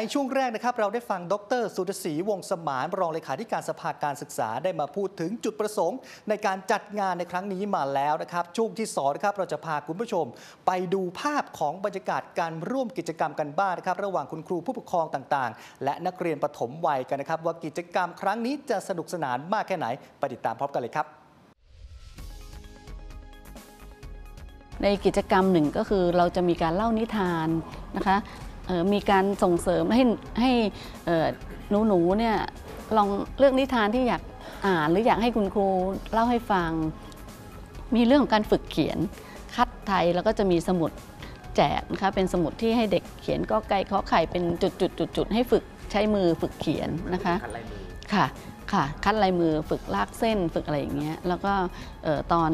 ในช่วงแรกนะครับ เราได้ฟังดร สุรศรีวงสมานรองเลขาธิการสภาการศึกษาได้มาพูดถึงจุดประสงค์ ในการจัดงานในครั้งนี้มาแล้วนะครับ ช่วงที่สองนะครับเราจะพาคุณผู้ชม ไปดูภาพของบรรยากาศการร่วมกิจกรรมกันบ้างนะครับ ระหว่างคุณครูผู้ปกครองต่างๆ และนักเรียนประถมวัยกันนะครับ ว่ากิจกรรมครั้งนี้จะสนุกสนานมากแค่ไหนไปติดตามพร้อมกันเลยครับในกิจกรรมหนึ่งก็คือเราจะมีการเล่านิทานนะคะ มีการส่งเสริมให้ให้เอ่อหนูๆเนี่ยลองเลือกนิทานที่อยากอ่านหรืออยากให้คุณครูเล่าให้ฟัง มีเรื่องของการฝึกเขียนคัดไทยแล้วก็จะมีสมุดแจกนะคะเป็นสมุดที่ให้เด็กเขียนก็ไก่ขอไข่เป็นจุดๆๆๆให้ฝึกใช้มือฝึกเขียนนะคะค่ะค่ะคัดลายมือฝึกลากเส้นฝึกอะไรอย่างเงี้ยแล้วก็เอ่อตอน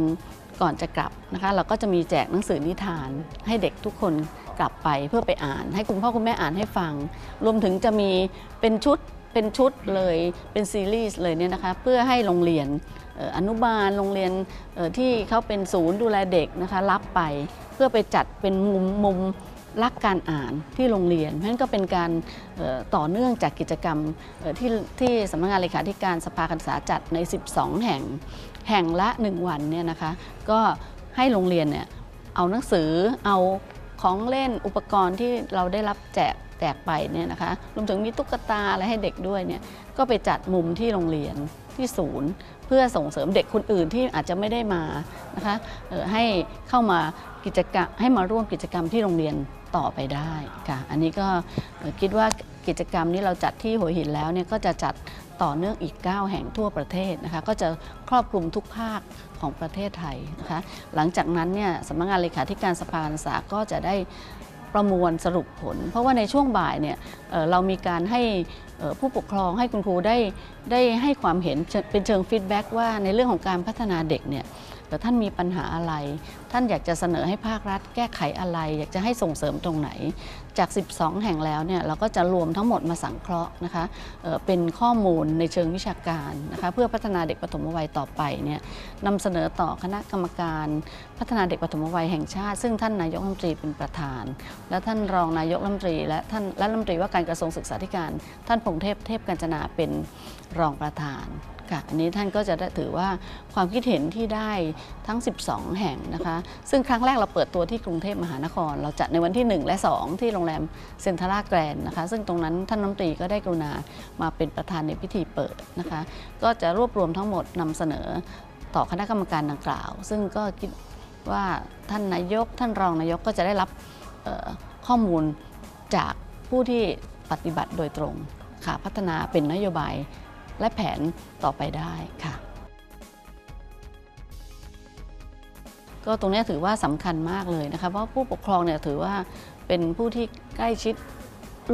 ก่อนจะกลับนะคะเราก็จะมีแจกหนังสือนิทานให้เด็กทุกคน กลับไปเพื่อไปอ่าน ให้คุณพ่อคุณแม่อ่านให้ฟัง รวมถึงจะมีเป็นชุดเป็นชุดเลยเป็นซีรีส์เลยเนี่ยนะคะเพื่อให้โรงเรียนอนุบาลโรงเรียนที่เขาเป็นศูนย์ดูแลเด็กนะคะรับไป เพื่อไปจัดเป็นมุมมุมรักการอ่านที่โรงเรียน เพราะฉะนั้นก็เป็นการต่อเนื่องจากกิจกรรมที่ที่สำนักงานเลขาธิการสภาการศึกษาจัดใน 12 แห่งแห่งละ 1 วันเนี่ยนะคะก็ให้โรงเรียนเนี่ยเอาหนังสือเอา ของเล่นอุปกรณ์ที่เราได้รับแจกแจกไปเนี่ยนะคะรวมถึงมีตุ๊กตาอะไรให้เด็กด้วยเนี่ยก็ไปจัดมุมที่โรงเรียนที่ศูนย์ เพื่อส่งเสริมเด็กคนอื่นที่อาจจะไม่ได้มานะคะออให้เข้ามากิจกรรมให้มาร่วมกิจกรรมที่โรงเรียนต่อไปได้ค่ะ อันนี้ก็คิดว่ากิจกรรมนี้เราจัดที่หัวหินแล้วเนี่ยก็จะจัด ต่อเนื่องอีก 9 แห่งทั่วประเทศนะคะก็จะครอบคลุมทุกภาคของประเทศไทยนะคะหลังจากนั้นเนี่ยสำนักงานเลขาธิการสภาการศึกษาก็จะได้ประมวลสรุปผล เพราะว่าในช่วงบ่ายเนี่ยเเรามีการให้ผู้ปกครองให้คุณครูได้ได้ให้ความเห็นเป็นเชิงฟีดแบ็กว่าในเรื่องของการพัฒนาเด็กเนี่ย เอ่ท่านมีปัญหาอะไร ท่านอยากจะเสนอให้ภาครัฐ แก้ไขอะไร อยากจะให้ส่งเสริมตรงไหน จาก 12 แห่งแล้วเนี่ยเราก็จะรวมทั้งหมดมาสังเคราะห์นะคะเเป็นข้อมูลในเชิงวิชาการนะคะเพื่อพัฒนาเด็กปฐมวัยต่อไปเนี่ยนำเสนอต่อคณะกรรมการพัฒนาเด็กปฐมวัยแห่งชาติ ซึ่งท่านนายกรัฐมนตรีเป็นประธาน และท่านรองนายกรัฐมนตรี และท่านรัฐมนตรีว่าการกระทรวงศึกษาธิการ ท่านพงเทพเทพกัญจนาเป็นรองประธาน ค่ะอันนี้ท่านก็จะถือว่าความคิดเห็นที่ได้ทั้ง 12 แห่งนะคะ ซึ่งครั้งแรกเราเปิดตัวที่กรุงเทพมหานคร เราจัดในวันที่ 1 และ 2 ที่โรงแรมเซ็นทรัลแกรนนะคะ ซึ่งตรงนั้นท่านรัฐมนตรีก็ได้กรุณามาเป็นประธานในพิธีเปิดนะคะ ก็จะรวบรวมทั้งหมดนำเสนอต่อคณะกรรมการดังกล่าว ซึ่งก็คิดว่าท่านนายก ท่านรองนายกก็จะได้รับข้อมูลจากผู้ที่ปฏิบัติโดยตรงค่ะพัฒนาเป็นนโยบาย และแผนต่อไปได้ค่ะ ก็ตรงเนี้ยถือว่าสำคัญมากเลยนะคะเพราะผู้ปกครองเนี่ยถือว่าเป็นผู้ที่ใกล้ชิด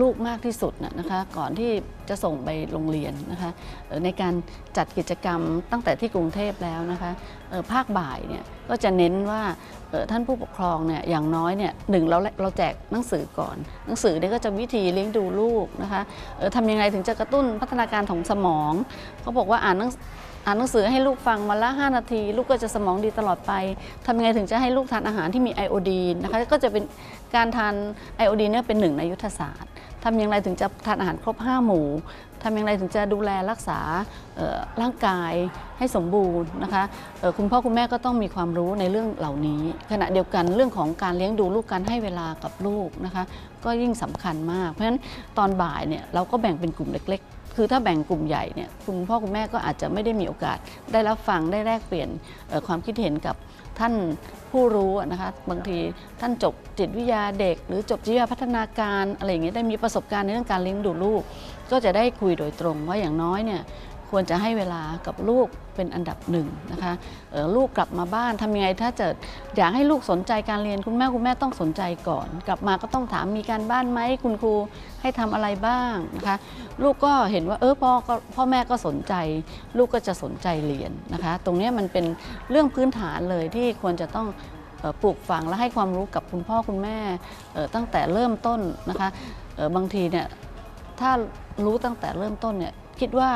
ลูกมากที่สุดนะคะก่อนที่จะส่งไปโรงเรียนนะคะในการจัดกิจกรรมตั้งแต่ที่กรุงเทพแล้วนะคะภาคบ่ายเนี่ยก็จะเน้นว่าท่านผู้ปกครองเนี่ยอย่างน้อยเนี่ยหนึ่งเราเราแจกหนังสือก่อน หนังสือเนี่ยก็จะวิธีเลี้ยงดูลูกนะคะทำยังไงถึงจะกระตุ้นพัฒนาการของสมองเขาบอกว่าอ่านหนัง อ่านหนังสือให้ลูกฟังวันละ 5 นาที ลูกก็จะสมองดีตลอดไปทำยังไงถึงจะให้ลูกทานอาหารที่มีไอโอดีนนะคะก็จะเป็นการทานไอโอดีนเนี่ยเป็นหนึ่งในยุทธศาสตร์ทำอย่างไรถึงจะทานอาหารครบ 5 หมู่ทำอย่างไรถึงจะดูแลรักษาเอ่อร่างกายให้สมบูรณ์นะคะคุณพ่อคุณแม่ก็ต้องมีความรู้ในเรื่องเหล่านี้ ขณะเดียวกันเรื่องของการเลี้ยงดูลูกการให้เวลากับลูกนะคะก็ยิ่งสำคัญมาก เพราะฉะนั้นตอนบ่ายเนี่ยเราก็แบ่งเป็นกลุ่มเล็กๆ คือถ้าแบ่งกลุ่มใหญ่เนี่ยคุณพ่อคุณแม่ก็อาจจะไม่ได้มีโอกาส ได้รับฟังได้แลกเปลี่ยนความคิดเห็นกับท่านผู้รู้นะคะบางทีท่านจบจิตวิทยาเด็ก หรือจบจิตวิทยาพัฒนาการอะไรอย่างเงี้ยได้มีประสบการณ์ในเรื่องการเลี้ยงดูลูก ก็จะได้คุยโดยตรงว่าอย่างน้อยเนี่ย ควรจะให้เวลากับลูกเป็นอันดับหนึ่งนะคะเออลูกกลับมาบ้านทำยังไงถ้าเกิดอยากให้ลูกสนใจการเรียนคุณแม่คุณแม่ต้องสนใจก่อน กลับมาก็ต้องถามมีการบ้านไหมคุณครูให้ทำอะไรบ้างนะคะลูกก็เห็นว่าเออพ่อพ่อแม่ก็สนใจ ลูกก็จะสนใจเรียนนะคะ ตรงนี้มันเป็นเรื่องพื้นฐานเลยที่ควรจะต้องออปลูกฝังและให้ความรู้กับคุณพ่อคุณแม่ตั้งแต่เริ่มต้นนะคะออบางทีเนี่ยถ้ารู้ตั้งแต่เริ่มต้นเนี่ยคิดว่า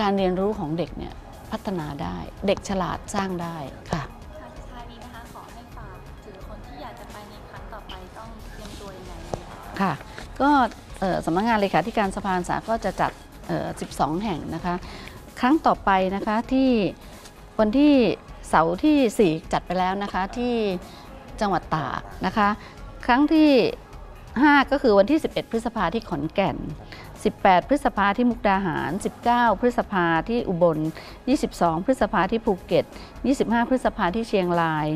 การเรียนรู้ของเด็กเนี่ยพัฒนาได้ เด็กฉลาดสร้างได้ค่ะค่ะสุดท้ายนี้นะคะขอให้ฝากถึงคนที่อยากจะไปในครั้งต่อไปต้องเตรียมตัวยังไงดีคะค่ะ ก็เอ่อสำนักงานเลขาธิการสภาศึกษาก็จะจัดเอ่อ12 แห่งนะคะ ครั้งต่อไปนะคะที่วันที่เสาร์ที่ 4 จัดไปแล้วนะคะที่จังหวัดตากนะคะ ครั้งที่ 5 ก็คือวันที่ 11 พฤษภาที่ขอนแก่น 18 พฤษภาที่มุกดาหาร 19 พฤษภาที่อุบล 22 พฤษภาที่ภูเก็ต 25 พฤษภาที่เชียงราย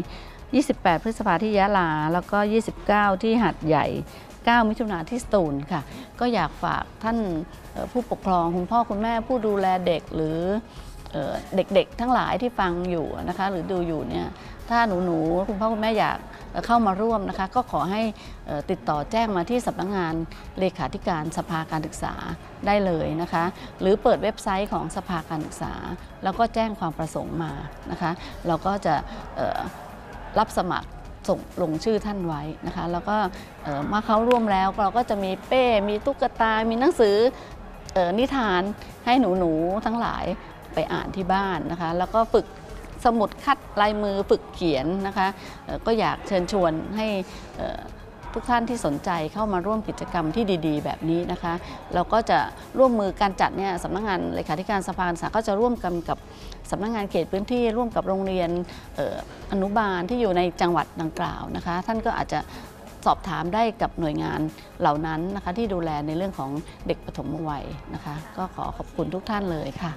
28 พฤษภาที่ยะลา แล้วก็ 29 ที่หัดใหญ่ 9 มิถุนาที่สตูลค่ะ ก็อยากฝากท่านผู้ปกครองคุณพ่อคุณแม่ผู้ดูแลเด็กหรือ เเด็กๆ ทั้งหลายที่ฟังอยู่นะคะหรือดูอยู่เนี่ยถ้าหนูๆคุณพ่อคุณแม่อยากเข้ามาร่วมนะคะก็ขอให้ติดต่อแจ้งมาที่สำนักงานเลขาธิการสภาการศึกษาได้เลยนะคะ หรือเปิดเว็บไซต์ของสภาการศึกษา แล้วก็แจ้งความประสงค์มานะคะ เราก็จะรับสมัครส่งลงชื่อท่านไว้นะคะ แล้วก็เอ่อมาเข้าร่วมแล้วเราก็จะมีเป้ มีตุ๊กตา มีหนังสือออนิทานให้หนูๆทั้งหลาย ไปอ่านที่บ้านนะคะ แล้วก็ฝึกสมุดคัดลายมือฝึกเขียนนะคะก็อยากเชิญชวนให้ทุกท่านที่สนใจเข้ามาร่วมกิจกรรมที่ดีๆ แบบนี้นะคะ เราก็จะร่วมมือการจัดเนี่ยสำนักงานเลขาธิการสภาการศึกษาก็จะร่วมกันกับสำนักงานเขตพื้นที่ร่วมกับโรงเรียนอออนุบาลที่อยู่ในจังหวัดดังกล่าวนะคะ ท่านก็อาจจะสอบถามได้กับหน่วยงานเหล่านั้นนะคะ ที่ดูแลในเรื่องของเด็กปฐมวัยนะคะ ก็ขอขอบคุณทุกท่านเลยค่ะ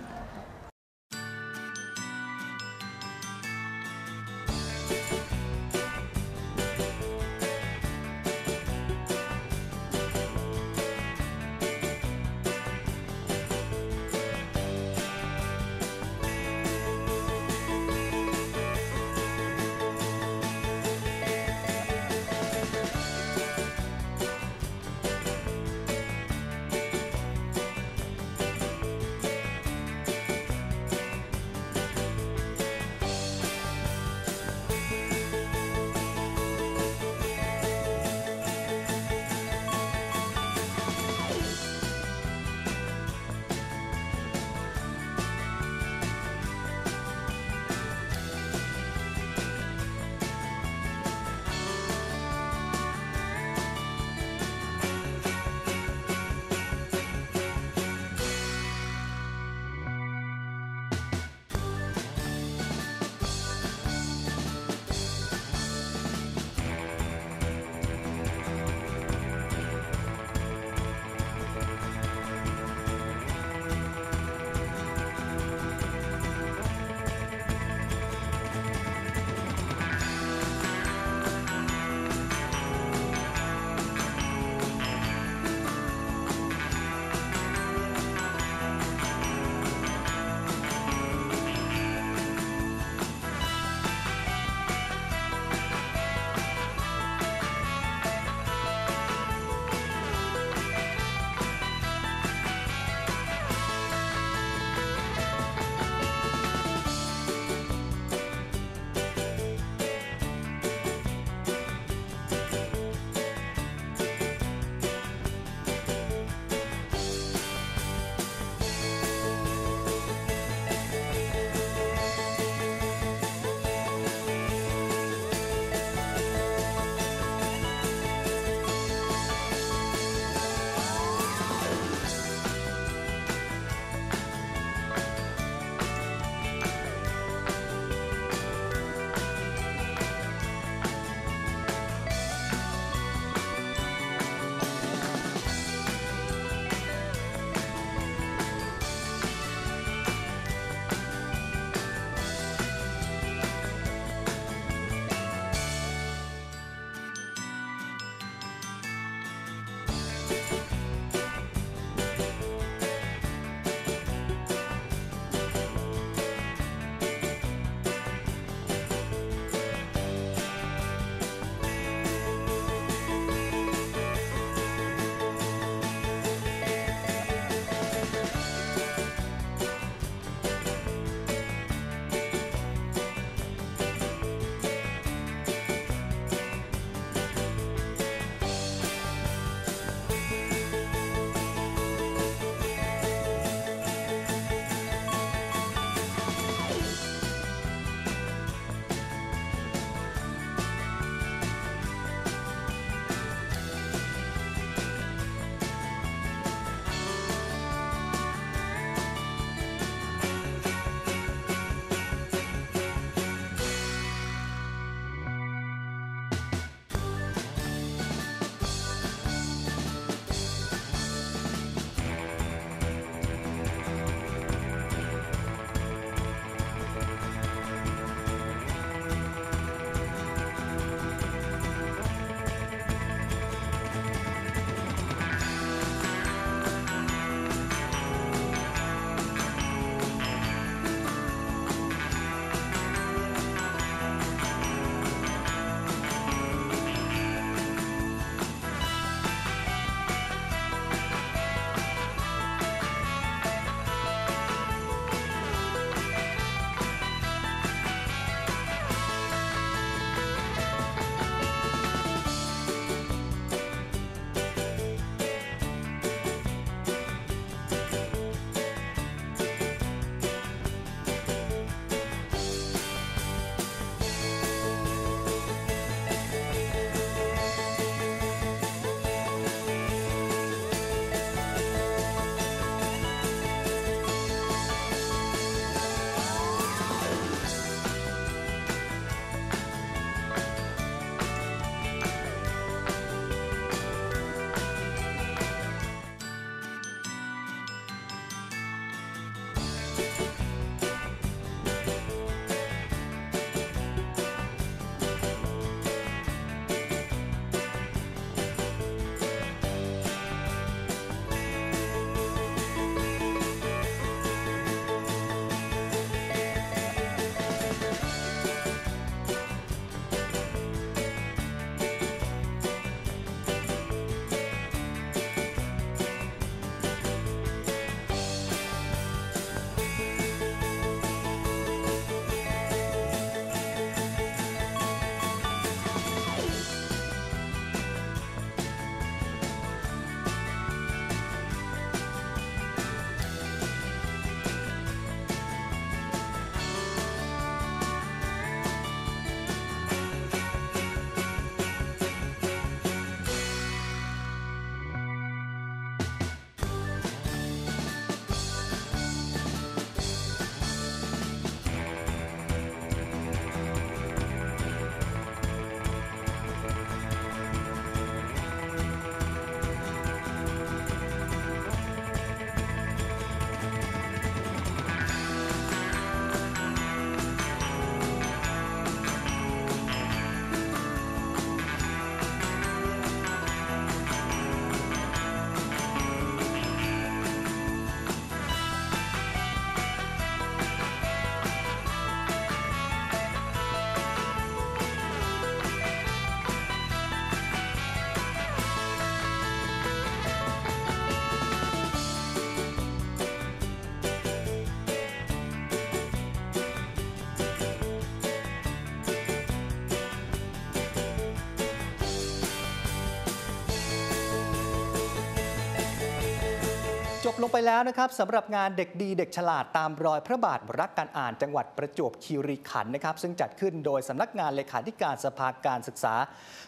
บลงไปแล้วนะครับสำหรับงานเด็กดีเด็กฉลาดตามรอยพระบาทรักการอ่านจังหวัดประจวบคีรีขันธ์นะครับ ซึ่งจัดขึ้นโดยสำนักงานเลขาธิการสภาการศึกษา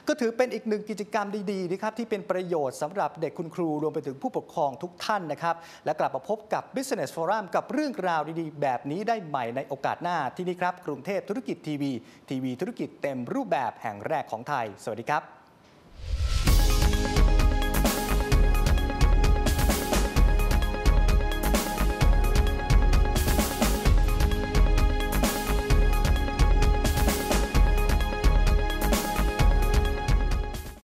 ก็ถือเป็นอีกหนึ่งกิจกรรมดีๆนะครับที่เป็นประโยชน์สำหรับเด็กคุณครูรวมไปถึงผู้ปกครองทุกท่านนะครับ และกลับมาพบกับ Business Forum กับเรื่องราวดีๆ แบบนี้ได้ใหม่ในโอกาสหน้าที่นี่ครับกรุงเทพธุรกิจทีวีทีวีธุรกิจเต็มรูปแบบแห่งแรกของไทย สวัสดีครับ